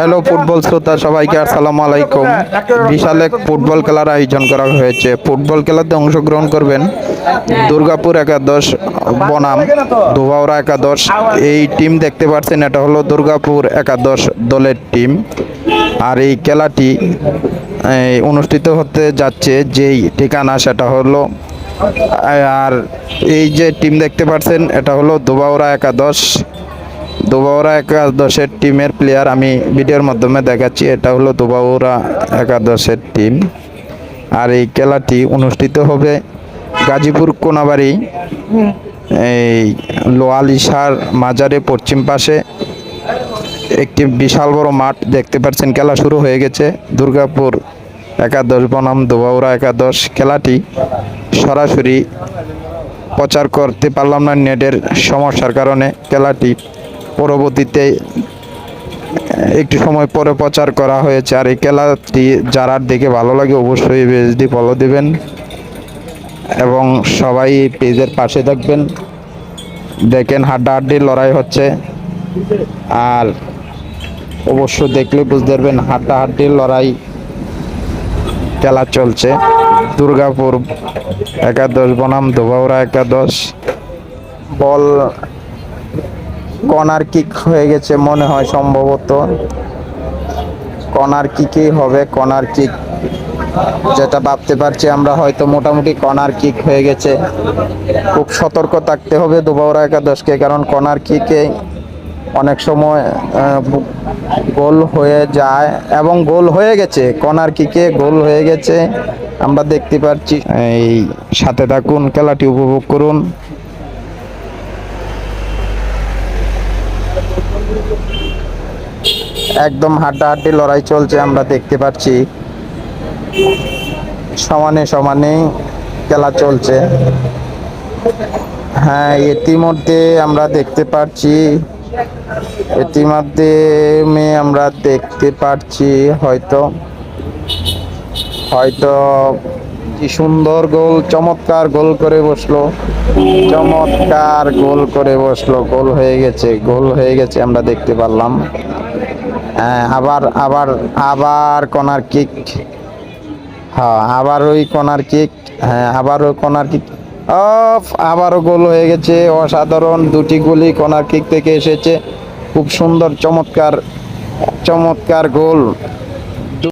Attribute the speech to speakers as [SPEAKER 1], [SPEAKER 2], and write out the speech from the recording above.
[SPEAKER 1] Hello football শ্রোতা, সবাইকে আসসালামু আলাইকুম। বিশাল এক ফুটবল খেলার আয়োজন করা হয়েছে। ফুটবল খেলাতে অংশগ্রহণ করবেন দুর্গাপুর একাদশ, বনাম, ধোবাউড়া একাদশ। এই টিম দেখতে পাচ্ছেন, এটা হলো দুর্গাপুর একাদশ দলের টিম আর এই খেলাটি অনুষ্ঠিত হতে যাচ্ছে যেই ঠিকানা, সেটা হলো, আর এই যে টিম দেখতে পাচ্ছেন, এটা হলো দুবাউড়া একাদশ। দুবাউরা একাদশের টিমের প্লেয়ার আমি ভিডিওর মাধ্যমে দেখাচ্ছি। এটা হলো দুবাউরা একাদশের টিম আর এই খেলাটি অনুষ্ঠিত হবে গাজীপুর কোনাবাড়ি, এই লোয়ালিশার মাজারে পশ্চিম পাশে। একটি বিশাল বড় মাঠ দেখতে পাচ্ছেন, খেলা শুরু হয়ে গেছে। দুর্গাপুর একাদশ বনাম দুবাউরা একাদশ। খেলাটি সরাসরি প্রচার করতে পারলাম না নেটের সমস্যার কারণে। খেলাটি পরবর্তীতে একটি সময় পরে প্রচার করা হয়েছে। আর এই খেলাটি যারা দেখে ভালো লাগে অবশ্যই পেজটি ফলো দেবেন এবং সবাই পেজের পাশে থাকবেন। দেখেন হাড্ডাহাড্ডি লড়াই হচ্ছে। আর অবশ্য দেখলে বুঝতে পারবেন হাড্ডাহাড্ডির লড়াই খেলা চলছে। দুর্গাপুর একাদশ, বনাম ধোবাউড়া একাদশ। বল কর্নার কিক হয়ে গেছে মনে হয় সম্ভবত। কর্নার কিকই হবে কর্নার কিক। যেটা ভাবতে পারছি আমরা হয়তো মোটামুটি কর্নার কিক হয়ে গেছে। খুব সতর্ক থাকতে হবে দুবাউরা একাদশকে, কারণ কর্নার কিকে অনেক সময় গোল হয়ে যায় এবং গোল হয়ে গেছে। কর্নার কিকে গোল হয়ে গেছে, আমরা দেখতে পাচ্ছি এই সাথে থাকুন, খেলাটি উপভোগ করুন। একদম হাড্ডাহাড্ডি লড়াই চলছে, আমরা দেখতে পাচ্ছি। সমানে সমানে খেলা চলছে। হ্যাঁ ইতিমধ্যে আমরা দেখতে পাচ্ছি, ইতিমধ্যে মে আমরা দেখতে পাচ্ছি, হয়তো হয়তো কি সুন্দর গোল, চমৎকার গোল করে বসল। চমৎকার গোল করে বসল। গোল হয়ে গেছে, গোল হয়ে গেছে আমরা দেখতে পারলাম। হ্যাঁ আবার আবার আবার কর্নার কিক। হ্যাঁ আবার ওই কর্নার কিক। হ্যাঁ আবার ওই কর্নার কিক। অফ, আবারও গোল হয়ে গেছে। অসাধারণ দুটি গুলি কর্নার কিক থেকে এসেছে। খুব সুন্দর, চমৎকার চমৎকার গোল।